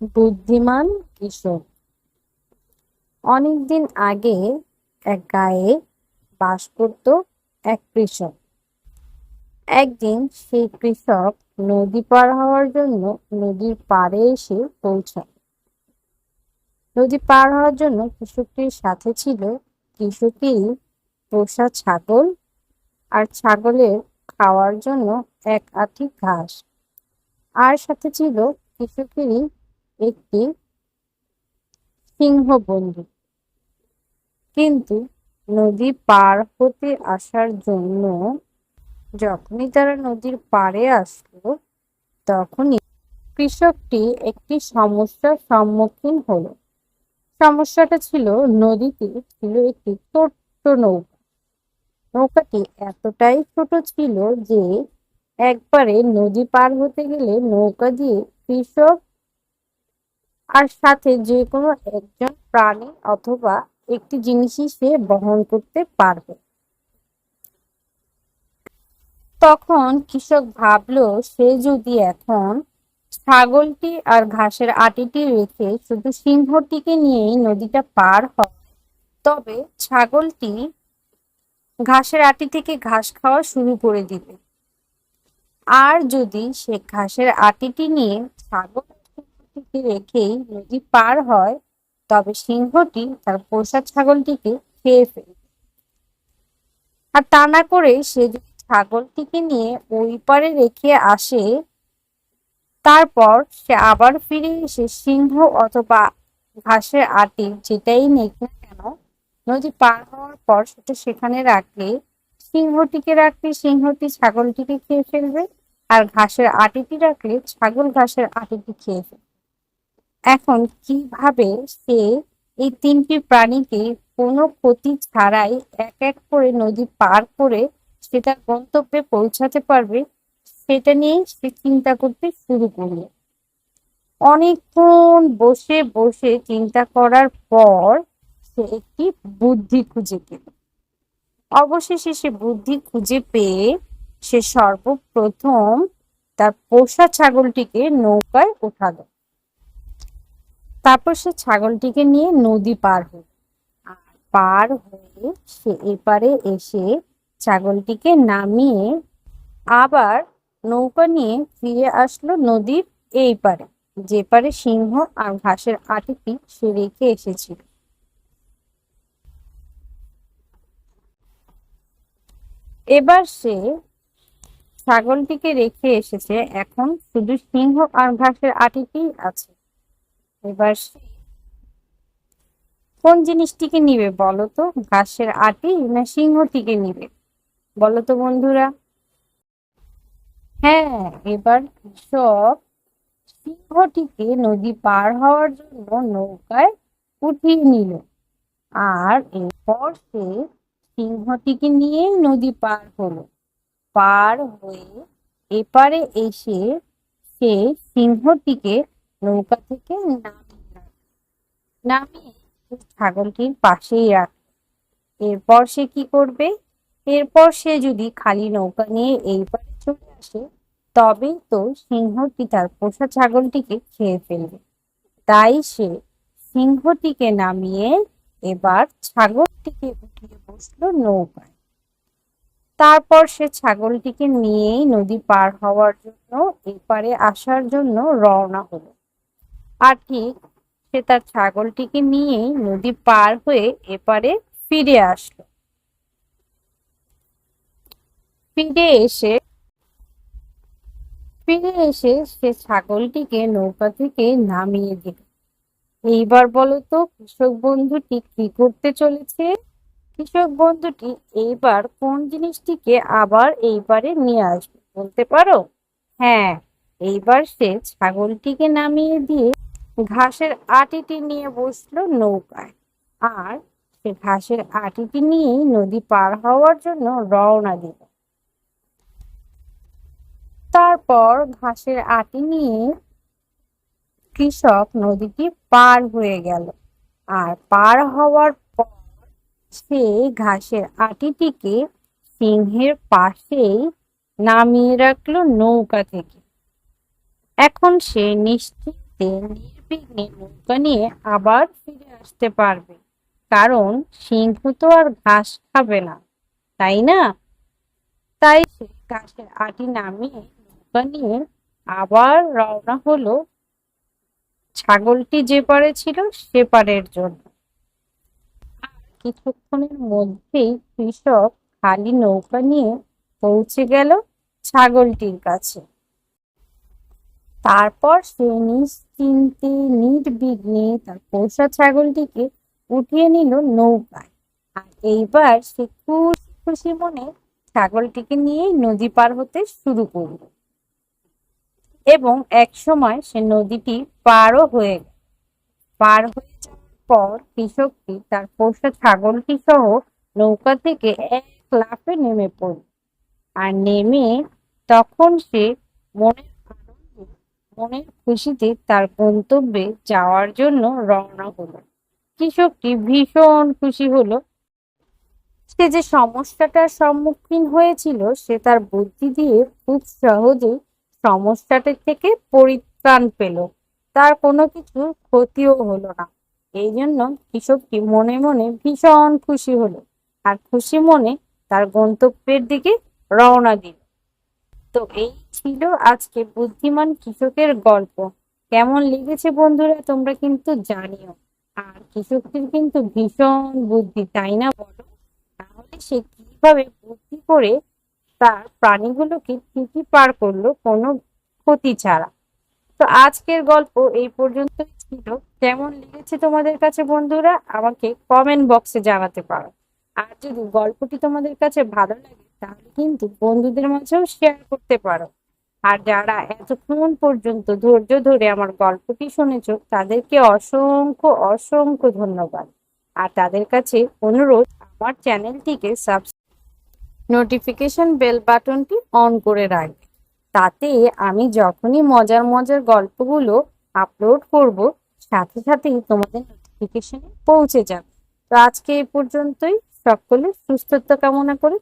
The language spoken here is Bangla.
বুদ্ধিমান কৃষক অনেকদিন আগে এক গায়ে বাস করত এক কৃষক। একদিন সেই কৃষক নদী পার হওয়ার জন্য নদীর পাড়ে এসে পৌঁছায়। নদী পার হওয়ার জন্য কৃষকটির সাথে ছিল কৃষকেরই পোষা ছাগল আর ছাগলের খাওয়ার জন্য এক আঁটি ঘাস। আর সাথে ছিল কৃষকেরই একটি সিংহ বন্ধু কিন্তু নদী পার হতে আসার জন্য যখনই তারা নদীর পাড়ে আসলো, তখনই কৃষকটি একটি সমস্যার সম্মুখীন হলো। সমস্যাটা ছিল নদীতে ছিল একটি ছোট্ট নৌকা। নৌকাটি এতটাই ছোট ছিল যে, একবারে নদী পার হতে গেলে নৌকা দিয়ে কৃষক আর সাথে যে কোনো একজন প্রাণী অথবা একটি জিনিসই সে বহন করতে পারবে। তখন কৃষক ভাবলো, সে যদি এখন ছাগলটি আর ঘাসের আটিটি রেখে শুধু সিংহটিকে নিয়েই নদীটা পার হয়, তবে ছাগলটি ঘাসের আটি থেকে ঘাস খাওয়া শুরু করে দিবে। আর যদি সে ঘাসের আটিটি নিয়ে ছাগল সিংহটিকে রেখেই নদী পার হয়, তবে সিংহটি তার পোষা ছাগলটিকে খেয়ে ফেলবে আর তা না করে সে যদি ছাগলটিকে নিয়ে ওই পারে রেখে আসে, তারপর সে আবার ফিরে এসে সিংহ অথবা ঘাসের আটি যেটাই নেই কেন, নদী পার হওয়ার পর সেটা সেখানে রাখলে সিংহটিকে রাখলে সিংহটি ছাগলটিকে খেয়ে ফেলবে, আর ঘাসের আটিটি রাখলে ছাগল ঘাসের আটিটি খেয়ে ফেলবে। এখন কীভাবে সে এই তিনটি প্রাণীকে কোনো ক্ষতি ছাড়াই এক এক করে নদী পার করে সেটা গন্তব্যে পৌঁছাতে পারবে, সেটা নিয়েই সে চিন্তা করতে শুরু করল। অনেকক্ষণ বসে বসে চিন্তা করার পর সে একটি বুদ্ধি খুঁজে পেল। অবশেষে সে বুদ্ধি খুঁজে পেয়ে সে সর্বপ্রথম তার পোষা ছাগলটিকে নৌকায় উঠালো তারপর সে ছাগলটিকে নিয়ে নদী পার হলো। আর পার হয়ে সে এপারে এসে ছাগলটিকে নামিয়ে আবার নৌকা নিয়ে ফিরে আসলো নদীর এই পারে, যে পারে সিংহ আর ঘাসের আটিটি সে রেখে এসেছিল। এবার সে ছাগলটিকে রেখে এসেছে। এখন শুধু সিংহ আর ঘাসের আটিটি আছে। এবার কোন জিনিসটিকে নিবে বলো তো ঘাসের আটি না সিংহটিকে নিবে? বলো তো বন্ধুরা। হ্যাঁ এবার কৃষক সিংহটিকে নদী পার হওয়ার জন্য নৌকায় উঠিয়ে নিল। আর এরপর সে সিংহটিকে নিয়ে নদী পার হলো। পার হয়ে এপারে এসে সে সিংহটিকে নৌকা থেকে নামিয়ে নামিয়ে ছাগলটির পাশেই রাখ। এরপর সে কি করবে? এরপর সে যদি খালি নৌকা নিয়ে এই পারে চলে আসে, তবেই তো সিংহটি তার পোষা ছাগলটিকে খেয়ে ফেলবে। তাই সে সিংহটিকে নামিয়ে এবার ছাগলটিকে উঠিয়ে বসল নৌকায়। তারপর সে ছাগলটিকে নিয়েই নদী পার হওয়ার জন্য, এপারে আসার জন্য রওনা হলো। ঠিক সে তার ছাগলটিকে নিয়েই নদী পার হয়ে এপারে ফিরে আসলো। ফিরে এসে ফিরে এসে সে ছাগলটিকে নৌকা থেকে নামিয়ে দিল। এইবার বলো তো, কৃষক বন্ধুটি কি করতে চলেছে? কৃষক বন্ধুটি এইবার কোন জিনিসটিকে আবার এইবারে নিয়ে আসবে বলতে পারো? হ্যাঁ এইবার সে ছাগলটিকে নামিয়ে দিয়ে ঘাসের আটিটি নিয়ে বসল নৌকায়। আর সে ঘাসের আটিটি নিয়েই নদী পার হওয়ার জন্য রওনা দিল। তারপর ঘাসের আটি নিয়ে কৃষক নদীটি পার হয়ে গেল। আর পার হওয়ার পর সে ঘাসের আটিটিকে সিংহের পাশেই নামিয়ে রাখল নৌকা থেকে। এখন সে নিশ্চিন্তে নির্বিঘ্নে নৌকা নিয়ে আবার ফিরে আসতে পারবে। কারণ সিংহ তো আর ঘাস খাবে না, তাই না? তাই সে ঘাসের আটি নামিয়ে নৌকা নিয়ে আবার রওনা হলো ছাগলটি যে পারে ছিল সে পারের জন্য। কিছুক্ষণের মধ্যেই কৃষক খালি নৌকা নিয়ে পৌঁছে গেল ছাগলটির কাছে। তারপর সে নিশ্চিন্তে, নির্বিঘ্নে তার পোষা ছাগলটিকে উঠিয়ে নিল নৌকায়। আর এইবার সে খুশি খুশি মনে ছাগলটিকে নিয়ে নদী পার হতে শুরু করল। এবং এক সময় সে নদীটি পারও হয়ে গেল। পার হয়ে যাওয়ার পর কৃষকটি তার পোষা ছাগলটি সহ নৌকা থেকে এক লাফে নেমে পড়ল। আর নেমে তখন সে আনন্দে মনের খুশিতে তার গন্তব্যে যাওয়ার জন্য রওনা হলো। কৃষকটি ভীষণ খুশি হলো। সে যে সমস্যাটার সম্মুখীন হয়েছিল, সে তার বুদ্ধি দিয়ে খুব সহজেই সমস্যাটা থেকে পরিত্রাণ পেল। তার কোনো কিছু ক্ষতিও হলো না। এই জন্য কৃষকটি মনে মনে ভীষণ খুশি হলো আর খুশি মনে তার গন্তব্যের দিকে রওনা দিল। তো এই ছিল আজকে বুদ্ধিমান কৃষকের গল্প। কেমন লেগেছে বন্ধুরা তোমরা কিন্তু জানিও। আর কৃষকদের কিন্তু ভীষণ বুদ্ধি, তাই না বলো? তাহলে সে কীভাবে বুদ্ধি করে তার প্রাণীগুলোকে ঠিকই পার করল কোনো ক্ষতি ছাড়া? তো আজকের গল্প এই পর্যন্ত ছিল। কেমন লেগেছে তোমাদের কাছে বন্ধুরা? আমাকে কমেন্ট বক্সে জানাতে পারো। আর যদি গল্পটি তোমাদের কাছে ভালো লাগে, তাহলে কিন্তু বন্ধুদের মাঝেও শেয়ার করতে পারো। আর যারা এতক্ষণ পর্যন্ত ধৈর্য ধরে আমার গল্পটি শুনেছ, তাদেরকে অসংখ্য অসংখ্য ধন্যবাদ। আর তাদের কাছে অনুরোধ, আমার চ্যানেলটিকে সাবস্ক্রাইব নোটিফিকেশন বেল বাটনটি অন করে রাখবে। তাতে আমি যখনই মজার মজার গল্পগুলো আপলোড করব, সাথে সাথেই তোমাদের নোটিফিকেশনে পৌঁছে যাবে। তো আজকে এই পর্যন্তই। সকলে সুস্থতা কামনা করে